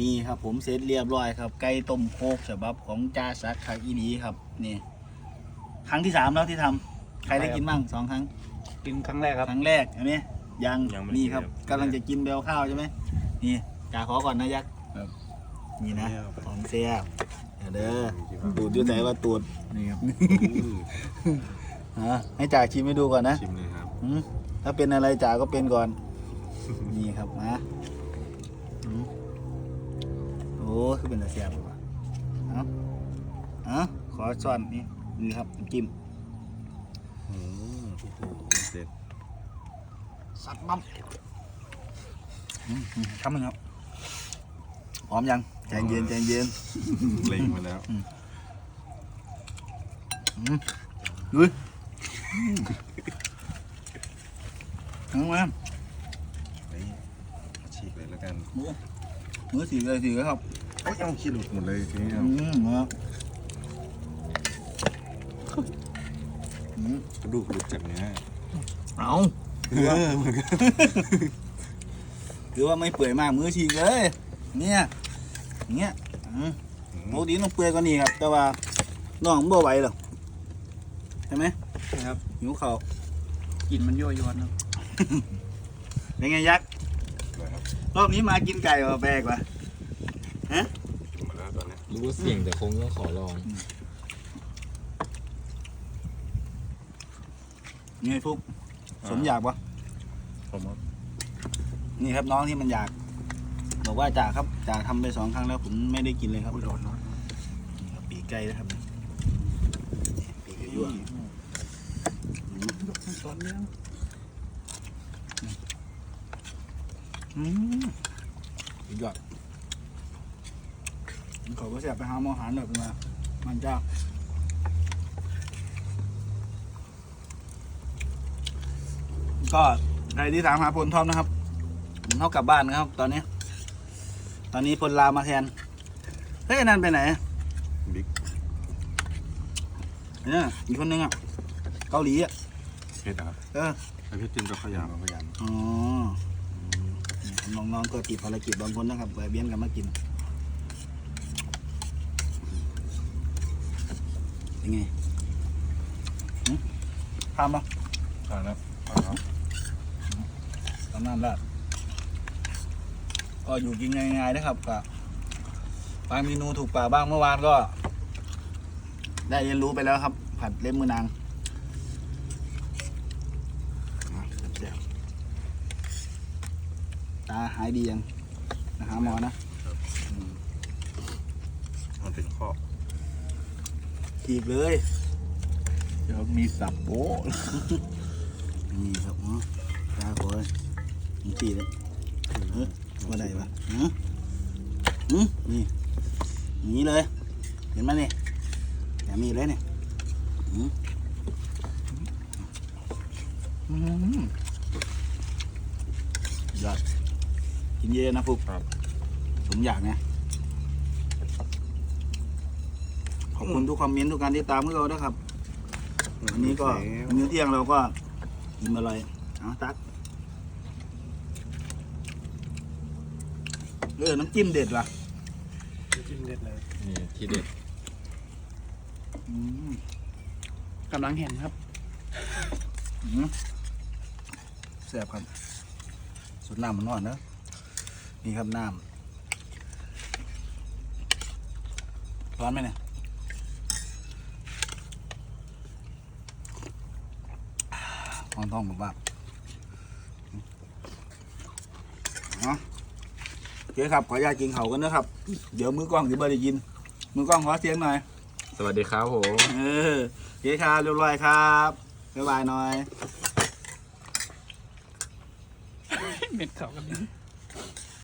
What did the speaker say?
นี่ครับผมเสร็จเรียบร้อยครับ ไก่ต้มโคกฉบับของจ่าสักคักอีดีครับนี่ครั้งที่สามแล้วที่ทำใครได้กินบ้างสองครั้ง กินครั้งแรกครับ ครั้งแรกเห็นไหมยังยังไม่นี่ได้ครับครับกำลังจะกินเบลข้าวใช่ไหมนี่จ่าขอก่อนนะยักษ์ครับนี่นะเอาไปของเสียบเด้อตูดอยุ่ไหนว่าตูดนี่ครับฮะให้จ่าชิมให้ดูก่อนนะชิมเลยครับอืมถ้าเป็นอะไรจ่าก็เป็นก่อน นี่ครับมาอืมโอ้คือเป็นตาเสียบว่ะเอาเอาขอช้อนนี่นี่ครับน้ำจิ้มอืมโอ้โหเด็ดสัตว์บั๊มอืมอืมคำหนึ่งครับพร้อมยังใจเย็นใจเย็นเล็งมาแล้วอืมเฮ้ยทั้งวันไปฉีกเลยแล้วกัน มือมือสีเลยสีเลยครับโอ้ยเอาขี้หลุดหมดเลยทีนี้อืมครับอืมกระดูกหลุดจากเนื้อเอาเออเหมือนกันคือว่าไม่เปื่อยมากมือฉีกเลย เนี่ยอย่างเงี้ยอืมปกติต้องเปื่อยกว่านี้ครับ แต่ว่าน้องบ่ไหวหรอกใช่ไหมนะครับหิวเขาวกลิ่นมันยั่วยวนครับเป็นไงยักษ์เลยค รับรอบนี้มากินไก่มาแปลกว่ะกินมาแล้วตอนนี้รู้ว่าเสี่ยงแต่คงต้องขอลองนี่ไงฟุกสมอยากปะผมว่านี่ครับน้องที่มันอยาก บอกว่าจ่าครับจ่าทำไปสองครั้งแล้วผมไม่ได้กินเลยครับอุ้ยร้อนร้อนนี่ครับปีกไก่นะครับนี่ปีกยั่ว ตอนเนี้ อืมสุดยอดผมขอว่าเสียไปหาหมอหันหน่อยเป็นมา มันเจ้าก็ใครที่ถามหาพลทอมนะครับผมเท่ากลับบ้านนะครับ ตอนนี้ ตอนนี้พลลามาแทน เฮ้ยไอ้นั่นไปไหน บิ๊กเนี่ยอีกคนนึงอะ เกาหลีอะเพชรนะครับ เออไอเพชรจิ้มกับข้าวยำข้าวยำอ๋อ น้องๆก็ติดภารกิจบางคนนะครับแวะเวียนกันมากินยังไงหึทำปะทานแล้วครับทำนั่นละก็อยู่กินง่ายๆนะครับกับบางเมนูถูกปากบ้างเมื่อวานก็ ได้เรียนรู้ไปแล้วครับ ผัดเล็บมือนางอะแซ่บๆ ตาหายดียังนะหาหมอนะมันเป็นข้อฉีกเลยเดี๋ยวมีสับโบ๊ะนี่ครับเนาะตาขอเลยนี่ตีเลยเฮ้ยว่าได้ปะฮะอืมนี่อย่างนี้เลย เห็นไหมนี่แถมมีเลยเนี่ยอืมอืมยอดกิน เยอะนะฟุกครับผมอยากนะขอบคุณทุกคอมเมนต์ทุกการติดตามพวกเราด้วยครับวันนี้ก็มื้อเที่ยงเราก็กินอะไรเอาตักเออน้ำจิ้มเด็ดว่ะจิ้มเด็ดเลยนี่ทีเด็ดอืมกำลังเห็นครับอืมแซ่บครับสุดน้ำมันนอนเนอะ นี่ครับน้ำร้อนไหมเนี่ยท้องท้องแบบว่าเนาะโอเคครับขออนุญาตกินเขาวกันนะครับ เดี๋ยวมือกล้องจะไม่ได้ยิน มือกล้องขอเสียงหน่อย สวัสดีครับผมเออโอเคครับเรียบร้อยครับบ๊ายบายหน่อย เม็ดเขากันนี้